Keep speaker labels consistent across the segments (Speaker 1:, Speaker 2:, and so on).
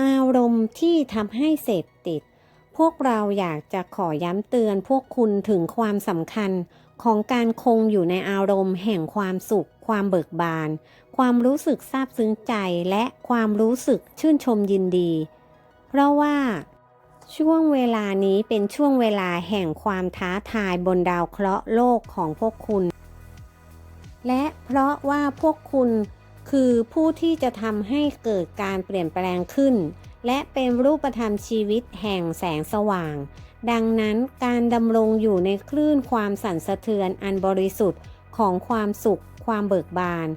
Speaker 1: อารมณ์ที่ทำให้เสพติด พวกเราอยากจะขอย้ำเตือนพวกคุณถึงความสำคัญของการคงอยู่ในอารมณ์แห่งความสุข ความเบิกบาน ความรู้สึกซาบซึ้งใจและความรู้สึกชื่นชมยินดี เพราะว่าช่วงเวลานี้เป็นช่วงเวลาแห่งความท้าทายบนดาวเคราะห์โลกของพวกคุณ และเพราะว่าพวกคุณ คือผู้ที่จะทำให้เกิดการเปลี่ยนแปลงขึ้น และเป็นรูปธรรมชีวิตแห่งแสงสว่าง ดังนั้นการดำรงอยู่ในคลื่นความสั่นสะเทือนอันบริสุทธิ์ของความสุข ความเบิกบาน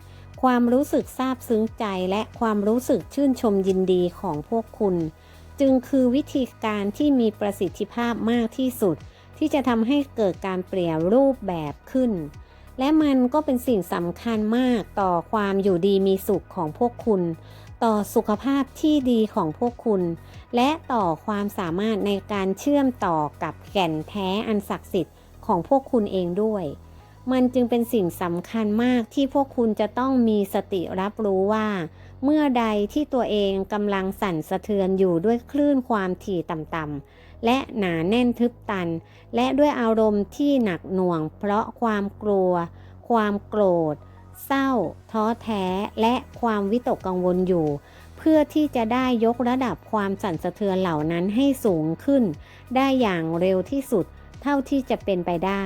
Speaker 1: ความรู้สึกซาบซึ้งใจและความรู้สึกชื่นชมยินดีของพวกคุณ จึงคือวิธีการที่มีประสิทธิภาพมากที่สุด ที่จะทำให้เกิดการเปลี่ยนรูปแบบขึ้น และมันก็เป็นสิ่งสำคัญมากต่อความอยู่ดีมีสุขของพวกคุณ ต่อสุขภาพที่ดีของพวกคุณ และต่อความสามารถในการเชื่อมต่อกับแก่นแท้อันศักดิ์สิทธิ์ของพวกคุณเองด้วย มันจึงเป็นสิ่งสำคัญมากที่พวกคุณจะต้องมีสติรับรู้ว่า เมื่อใดที่ตัวเองกำลังสั่นสะเทือนอยู่ด้วยคลื่นความถี่ต่ำๆ และหนาแน่นทึบตัน และด้วยอารมณ์ที่หนักหน่วง เพราะความกลัว ความโกรธ เศร้า ท้อแท้ และความวิตกกังวลอยู่ เพื่อที่จะได้ยกระดับความสั่นสะเทือนเหล่านั้นให้สูงขึ้น ได้อย่างเร็วที่สุดเท่าที่จะเป็นไปได้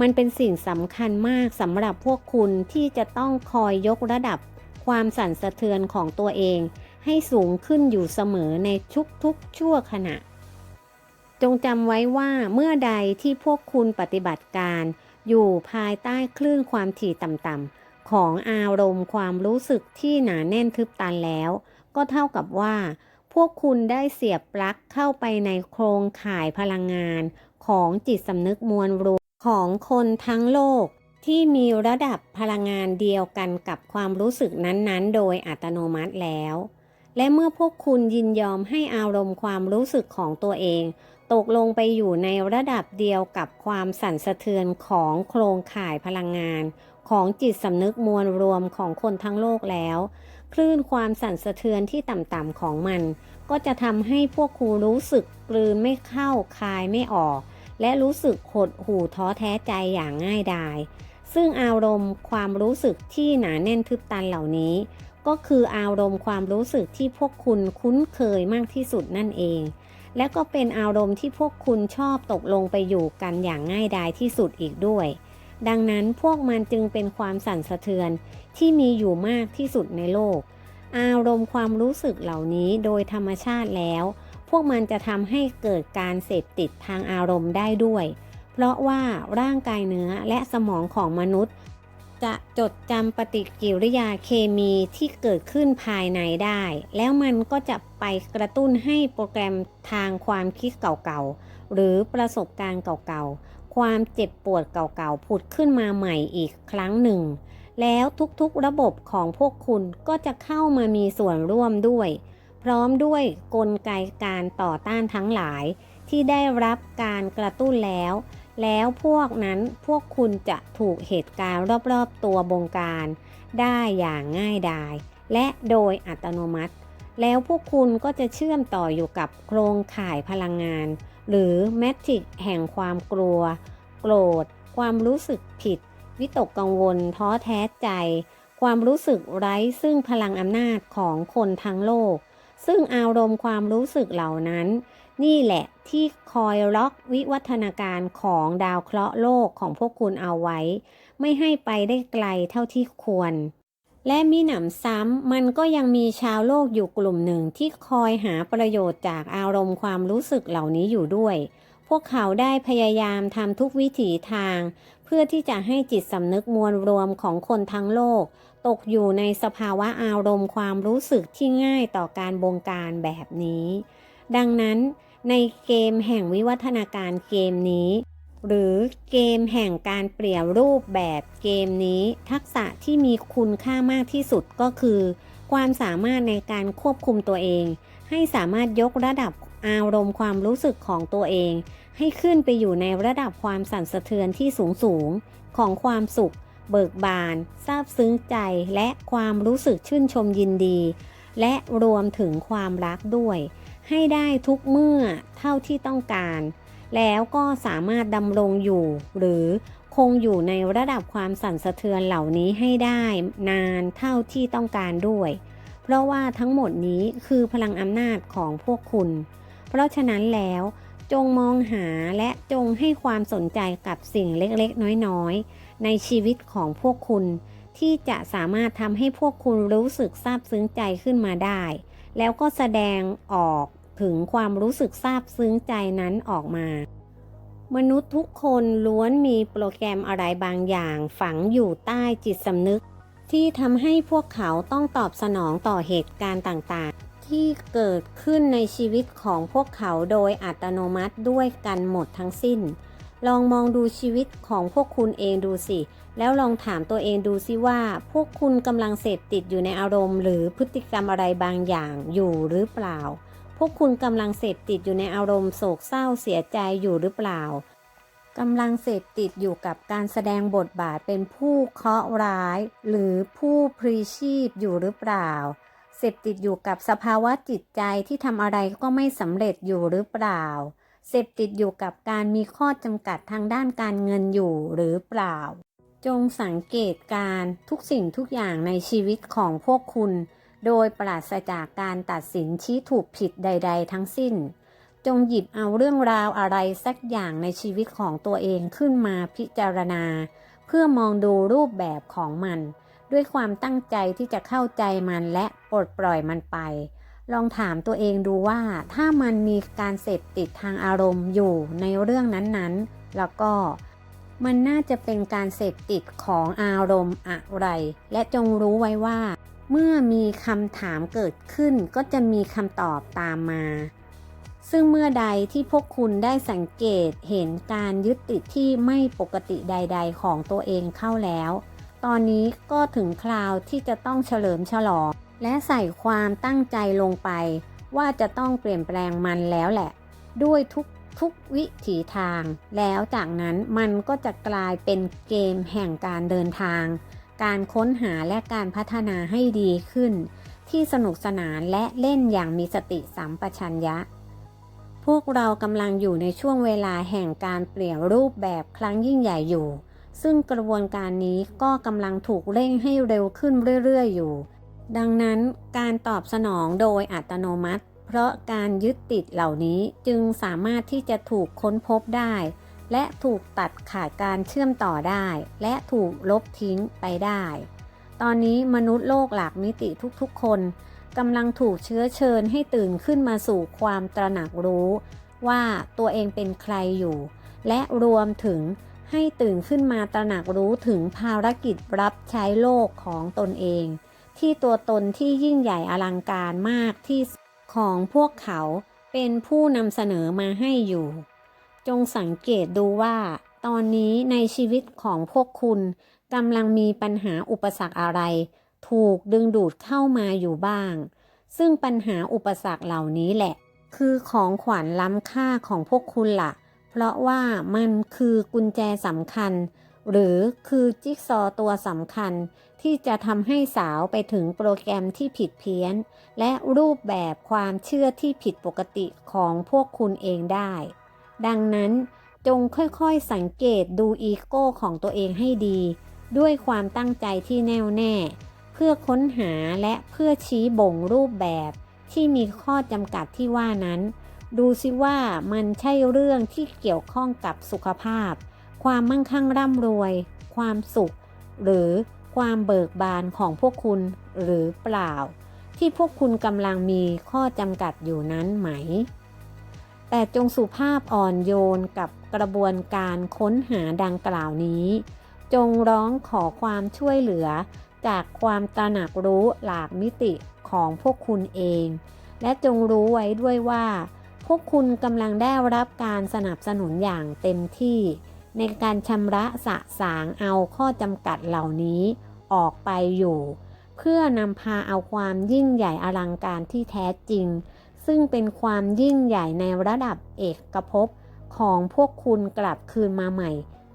Speaker 1: มันเป็นสิ่งสำคัญมากสำหรับพวกคุณที่จะต้องคอยยกระดับความสั่นสะเทือนของตัวเอง ให้สูงขึ้นอยู่เสมอในทุกๆชั่วขณะ จงจำไว้ว่าเมื่อใดที่พวกคุณปฏิบัติการ อยู่ภายใต้คลื่นความถี่ต่ำๆของอารมณ์ความรู้สึกที่หนาแน่นทึบตันแล้ว ก็เท่ากับว่า พวกคุณได้เสียบปลั๊กเข้าไปในโครงข่ายพลังงาน ของจิตสำนึกมวลรวมของคนทั้งโลก ที่มีระดับพลังงานเดียวกันกับความรู้สึกนั้นๆ โดยอัตโนมัติแล้ว และเมื่อพวกคุณยินยอมให้อารมณ์ความรู้สึกของตัวเอง ตกลงไปอยู่ในระดับเดียวกับความสั่นสะเทือนของโครงข่ายพลังงาน ของจิตสำนึกมวลรวมของคนทั้งโลกแล้ว คลื่นความสั่นสะเทือนที่ต่ำๆของมัน ก็จะทำให้พวกคุณรู้สึกกลืนไม่เข้าคายไม่ออก และรู้สึกหดหู่ท้อแท้ใจอย่างง่ายดายซึ่งอารมณ์ความรู้สึกที่หนาแน่นทึบตันเหล่านี้ ก็คืออารมณ์ความรู้สึกที่พวกคุณคุ้นเคยมากที่สุดนั่นเอง และก็เป็นอารมณ์ที่พวกคุณชอบตกลงไปอยู่กันอย่างง่ายดายที่สุดอีกด้วย ดังนั้นพวกมันจึงเป็นความสั่นสะเทือนที่มีอยู่มากที่สุดในโลก อารมณ์ความรู้สึกเหล่านี้โดยธรรมชาติแล้ว พวกมันจะทำให้เกิดการเสพติดทางอารมณ์ได้ด้วย เพราะว่าร่างกายเนื้อและสมองของมนุษย์ จะจดจำปฏิกิริยาเคมีที่เกิดขึ้นภายในได้ แล้วมันก็จะไปกระตุ้นให้โปรแกรมทางความคิดเก่าๆ หรือประสบการณ์เก่าๆ ความเจ็บปวดเก่าๆ ผุดขึ้นมาใหม่อีกครั้งหนึ่ง แล้วทุกๆระบบของพวกคุณก็จะเข้ามามีส่วนร่วมด้วย พร้อมด้วยกลไกการต่อต้านทั้งหลายที่ได้รับการกระตุ้นแล้ว แล้วพวกนั้นพวกคุณจะถูกเหตุการณ์รอบๆตัวบงการได้อย่างง่ายดาย และโดยอัตโนมัติ แล้วพวกคุณก็จะเชื่อมต่ออยู่กับโครงข่ายพลังงาน หรือแมทริกแห่งความกลัว โกรธ ความรู้สึกผิด วิตกกังวล ท้อแท้ใจ ความรู้สึกไร้ซึ่งพลังอำนาจของคนทั้งโลก ซึ่งอารมณ์ความรู้สึกเหล่านั้น นี่แหละที่คอยล็อกวิวัฒนาการของดาวเคราะห์โลกของพวกคุณเอาไว้ ไม่ให้ไปได้ไกลเท่าที่ควร และมีหนำซ้ำมันก็ยังมีชาวโลกอยู่กลุ่มหนึ่งที่คอยหาประโยชน์จากอารมณ์ความรู้สึกเหล่านี้อยู่ด้วย พวกเขาได้พยายามทำทุกวิถีทาง เพื่อที่จะให้จิตสำนึกมวลรวมของคนทั้งโลก ตกอยู่ในสภาวะอารมณ์ความรู้สึกที่ง่ายต่อการบงการแบบนี้ ดังนั้น ในเกมแห่งวิวัฒนาการเกมนี้ หรือเกมแห่งการเปลี่ยนรูปแบบเกมนี้ ทักษะที่มีคุณค่ามากที่สุดก็คือ ความสามารถในการควบคุมตัวเอง ให้สามารถยกระดับอารมณ์ความรู้สึกของตัวเอง ให้ขึ้นไปอยู่ในระดับความสั่นสะเทือนที่สูงสูงของความสุข เบิกบานซาบซึ้งใจและความรู้สึกชื่นชมยินดี และรวมถึงความรักด้วย ให้ได้ทุกเมื่อเท่าที่ต้องการ แล้วก็สามารถดำรงอยู่ หรือคงอยู่ในระดับความสั่นสะเทือนเหล่านี้ให้ได้นานเท่าที่ต้องการด้วย เพราะว่าทั้งหมดนี้คือพลังอำนาจของพวกคุณ เพราะฉะนั้นแล้วจงมองหาและจงให้ความสนใจกับสิ่งเล็กๆ น้อยๆ ในชีวิตของพวกคุณ ที่จะสามารถทำให้พวกคุณรู้สึกซาบซึ้งใจขึ้นมาได้ แล้วก็แสดงออกถึงความรู้สึกซาบซึ้งใจนั้นออกมา มนุษย์ทุกคนล้วนมีโปรแกรมอะไรบางอย่าง ฝังอยู่ใต้จิตสำนึก ที่ทำให้พวกเขาต้องตอบสนองต่อเหตุการณ์ต่างๆ ที่เกิดขึ้นในชีวิตของพวกเขาโดยอัตโนมัติด้วยกันหมดทั้งสิ้น ลองมองดูชีวิตของพวกคุณเองดูสิ แล้วลองถามตัวเองดูสิว่า พวกคุณกำลังเสพติดอยู่ในอารมณ์ หรือพฤติกรรมอะไรบางอย่างอยู่หรือเปล่า พวกคุณกำลังเสพติดอยู่ในอารมณ์โศกเศร้าเสียใจอยู่หรือเปล่ากำลังเสพติดอยู่กับการแสดงบทบาทเป็นผู้เคราะห์ร้าย หรือผู้พลีชีพอยู่หรือเปล่า เสพติดอยู่กับสภาวะจิตใจที่ทำอะไรก็ไม่สำเร็จอยู่หรือเปล่า เสพติดอยู่กับการมีข้อจำกัดทางด้านการเงินอยู่หรือเปล่า จงสังเกตการทุกสิ่งทุกอย่างในชีวิตของพวกคุณ โดยปราศจากการตัดสินชี้ถูกผิดใด ๆ ทั้งสิ้น จงหยิบเอาเรื่องราวอะไรสักอย่างในชีวิตของตัวเองขึ้นมาพิจารณา เพื่อมองดูรูปแบบของมัน ด้วยความตั้งใจที่จะเข้าใจมันและปลดปล่อยมันไป ลองถามตัวเองดูว่าถ้ามันมีการเสพติดทางอารมณ์อยู่ในเรื่องนั้นๆ แล้วก็มันน่าจะเป็นการเสพติดของอารมณ์อะไร และจงรู้ไว้ว่า เมื่อมีคำถามเกิดขึ้นก็จะมีคำตอบตามมา ซึ่งเมื่อใดที่พวกคุณได้สังเกตเห็นการยึดติดที่ไม่ปกติใด ๆ ของตัวเองเข้าแล้ว ตอนนี้ก็ถึงคราวที่จะต้องเฉลิมฉลอง และใส่ความตั้งใจลงไป ว่าจะต้องเปลี่ยนแปลงมันแล้วแหละ ด้วยทุกทุกวิถีทาง แล้วจากนั้นมันก็จะกลายเป็นเกมแห่งการเดินทาง การค้นหาและการพัฒนาให้ดีขึ้น ที่สนุกสนานและเล่นอย่างมีสติสัมปชัญญะ พวกเรากำลังอยู่ในช่วงเวลาแห่งการเปลี่ยนรูปแบบครั้งยิ่งใหญ่อยู่ ซึ่งกระบวนการนี้ก็กำลังถูกเร่งให้เร็วขึ้นเรื่อยๆอยู่ ดังนั้นการตอบสนองโดยอัตโนมัติ เพราะการยึดติดเหล่านี้จึงสามารถที่จะถูกค้นพบได้ และถูกตัดขาดการเชื่อมต่อได้ และถูกลบทิ้งไปได้ ตอนนี้มนุษย์โลกหลากมิติทุกๆ คนกำลังถูกเชื้อเชิญให้ตื่นขึ้นมาสู่ความตระหนักรู้ ว่าตัวเองเป็นใครอยู่ และรวมถึงให้ตื่นขึ้นมาตระหนักรู้ถึงภารกิจรับใช้โลกของตนเอง ที่ตัวตนที่ยิ่งใหญ่อลังการมากที่ของพวกเขาเป็นผู้นำเสนอมาให้อยู่ จงสังเกตดูว่า ตอนนี้ในชีวิตของพวกคุณกำลังมีปัญหาอุปสรรคอะไร ถูกดึงดูดเข้ามาอยู่บ้าง ซึ่งปัญหาอุปสรรคเหล่านี้แหละ คือของขวัญล้ำค่าของพวกคุณละ่ะ เพราะว่ามันคือกุญแจสำคัญ หรือคือจิ๊กซอตัวสำคัญที่จะทำให้สาวไปถึงโปรแกรมที่ผิดเพี้ยน และรูปแบบความเชื่อที่ผิดปกติของพวกคุณเองได้ ดังนั้นจงค่อยๆสังเกตดูอีโก้ของตัวเองให้ดี ด้วยความตั้งใจที่แน่วแน่ เพื่อค้นหาและเพื่อชี้บ่งรูปแบบที่มีข้อจำกัดที่ว่านั้น ดูซิว่ามันใช่เรื่องที่เกี่ยวข้องกับสุขภาพ ความมั่งคั่งร่ำรวย ความสุข หรือความเบิกบานของพวกคุณหรือเปล่า ที่พวกคุณกำลังมีข้อจำกัดอยู่นั้นไหม แต่จงสุภาพอ่อนโยนกับกระบวนการค้นหาดังกล่าวนี้ จงร้องขอความช่วยเหลือจากความตระหนักรู้หลากมิติของพวกคุณเอง และจงรู้ไว้ด้วยว่า พวกคุณกำลังได้รับการสนับสนุนอย่างเต็มที่ ในการชำระสะสางเอาข้อจำกัดเหล่านี้ออกไปอยู่ เพื่อนำพาเอาความยิ่งใหญ่อลังการที่แท้จริง ซึ่งเป็นความยิ่งใหญ่ในระดับเอกภพของพวกคุณกลับคืนมาใหม่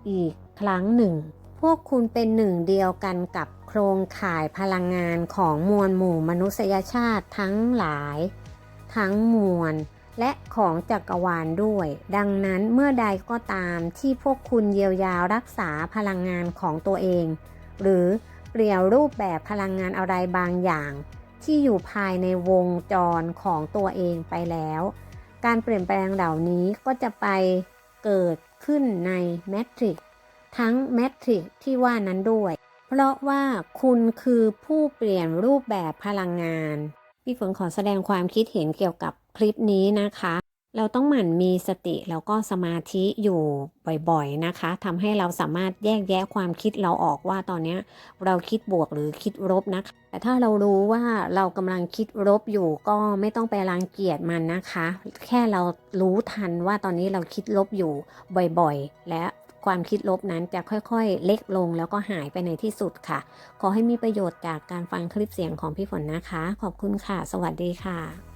Speaker 1: อีกครั้งหนึ่งพพวกคุณเป็นหนึ่งเดียวกันกับโครงข่ายพลังงานของมวลหมู่มนุษยชาติทั้งหลาย ทั้งมวล และของจักรวาลด้วย ดังนั้นเมื่อใดก็ตามที่พวกคุณเยียวยารักษาพลังงานของตัวเอง หรือเปลี่ยนรูปแบบพลังงานอะไรบางอย่าง ที่อยู่ภายในวงจรของตัวเองไปแล้ว การเปลี่ยนแปลงเหล่านี้ก็จะไปเกิดขึ้นในแมทริกทั้งแมทริกที่ว่านั้นด้วย เพราะว่าคุณคือผู้เปลี่ยนรูปแบบพลังงาน พี่ฝนขอแสดงความคิดเห็นเกี่ยวกับ คลิปนี้นะคะ เราต้องหมั่นมีสติแล้วก็สมาธิอยู่บ่อยๆนะคะทำให้เราสามารถแยกแยะความคิดเราออกว่าตอนนี้เราคิดบวกหรือคิดลบนะคะ แต่ถ้าเรารู้ว่าเรากำลังคิดลบอยู่ก็ไม่ต้องไปรังเกียจมันนะคะ แค่เรารู้ทันว่าตอนนี้เราคิดลบอยู่บ่อยๆ และความคิดลบนั้นจะค่อยๆ เล็กลงแล้วก็หายไปในที่สุดค่ะ ขอให้มีประโยชน์จากการฟังคลิปเสียงของพี่ฝนนะคะ ขอบคุณค่ะ สวัสดีค่ะ